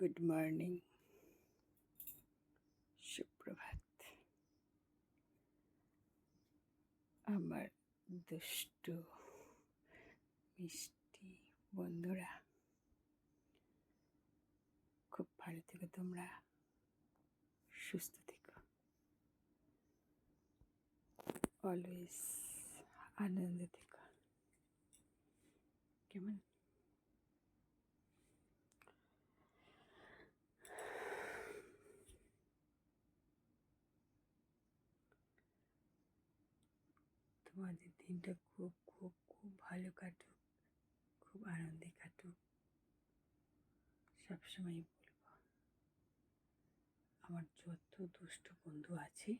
Good morning সুপ্রভাত আমার দুষ্টু মিষ্টি বন্ধুরা খুব ভালো থেকো তোমরা সুস্থ থেকো অলওয়েজ আনন্দ থেকো কেমন তোমাদের দিনটা খুব খুব খুব ভালো কাটুক, খুব আনন্দে কাটুক। সবসময় বলব, আমার যত দুষ্ট বন্ধু আছে,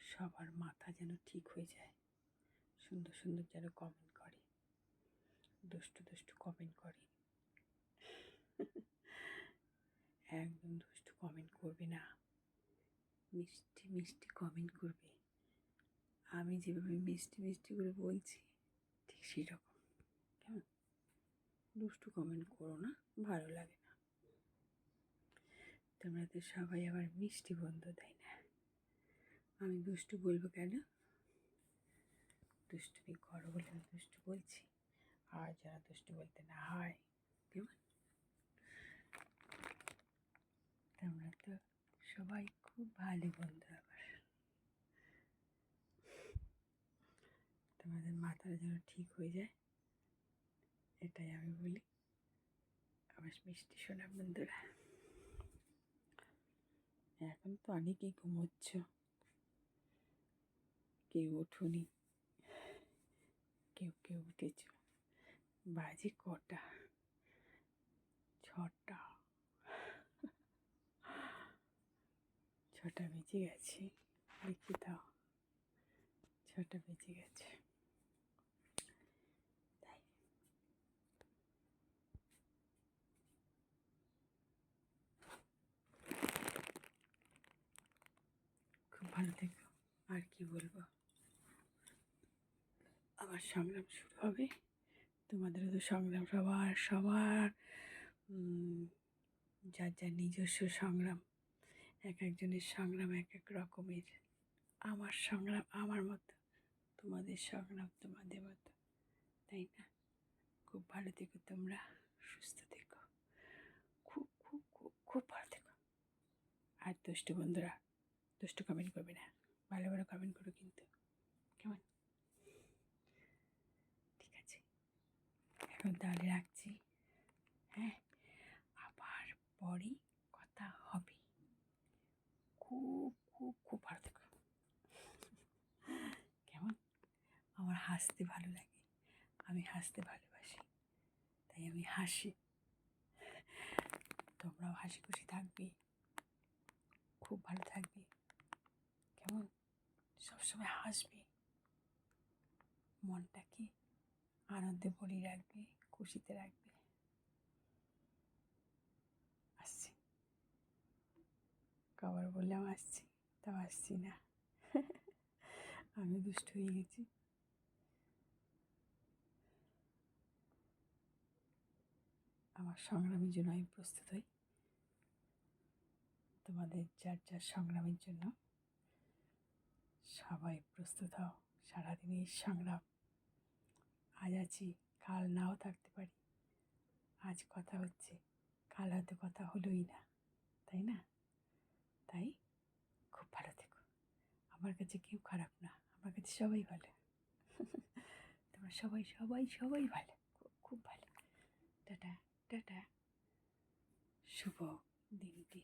সবার মাথা যেন ঠিক হয়ে যায়, সুন্দর সুন্দর যেন কমেন্ট করে, দুষ্টু দুষ্টু কমেন্ট করে। একদম দুষ্টু কমেন্ট করবে না, মিষ্টি মিষ্টি কমেন্ট করবে। আমি যেভাবে মিষ্টি মিষ্টি করে বলছি, ঠিক সেই রকম কেমন? দুষ্টু কমেন্ট করো না, ভালো লাগে না। তোমরা তো সবাই আবার মিষ্টি বন্ধু, তাই না? আমি দুষ্টু বলব কেন? দুষ্টুমি করো বলে আমি দুষ্টু বলছি। আর যারা দুষ্টু বলতে না হয়, কেমন? তোমরা তো সবাই খুব ভালো বন্ধু আবার তোমাদের মাথাটা যেন ঠিক হয়ে যায়। এটাই আমি বলি। আমার মিষ্টি শোনা বন্ধুরা। এখন তো অনেকেই ঘুমোচ্ছ। কেউ উঠুনি। কেউ কেউ উঠেছ। বাজে কটা? ছটা। ছটা বেজে গেছে। দেখি দাও। ছটা বেজে গেছে। ভালো থেকো আর কি বলব? আবার সংগ্রাম শুরু হবে। তোমাদেরও তো সংগ্রাম, সবার সবার যার যার নিজস্ব সংগ্রাম। এক একজনের সংগ্রাম এক এক রকমের। আমার সংগ্রাম আমার মতো, তোমাদের সংগ্রাম তোমাদের মতো, তাই না? খুব ভালো থেকো তোমরা, সুস্থ থেকো। খুব খুব খুব খুব ভালো থেকো। আর দুষ্টু বন্ধুরা দুষ্টু কমেন্ট করবে না। ভালো ভালো কমেন্ট করো কিন্তু। কেমন? ঠিক আছে। এখন তাহলে রাখছি। হ্যাঁ? আবার পরে কথা হবে। খুব খুব খুব ভালো থেকো। কেমন? আমার হাসতে ভালো লাগে। আমি হাসতে ভালোবাসি। তাই আমি হাসি। তোমরাও হাসি খুশি থাকবে। খুব ভালো থাকবে। কেমন সবসময় হাসবে। মনটাকে আনন্দে ভরিয়ে রাখবে, খুশিতে রাখবে? আসছি। কবার বললাম আসছি, তাও আসছি না। আমি দুষ্ট হয়ে গেছি। আমার সংগ্রামের জন্য আমি প্রস্তুত হই। তোমাদের যার যার সংগ্রামের জন্য। সবাই প্রস্তুত হও, সারাদিনের সংগ্রাম। আজ আছি, কাল নাও থাকতে পারি। আজ কথা হচ্ছে, কাল হয়তো কথা হলোই না, তাই না? তাই? খুব ভালো থেকো। আমার কাছে কেউ খারাপ না, আমার কাছে সবাই ভালো। তোমরা সবাই সবাই সবাই ভালো, খুব ভালো। Tata tata. শুভ দিনটি।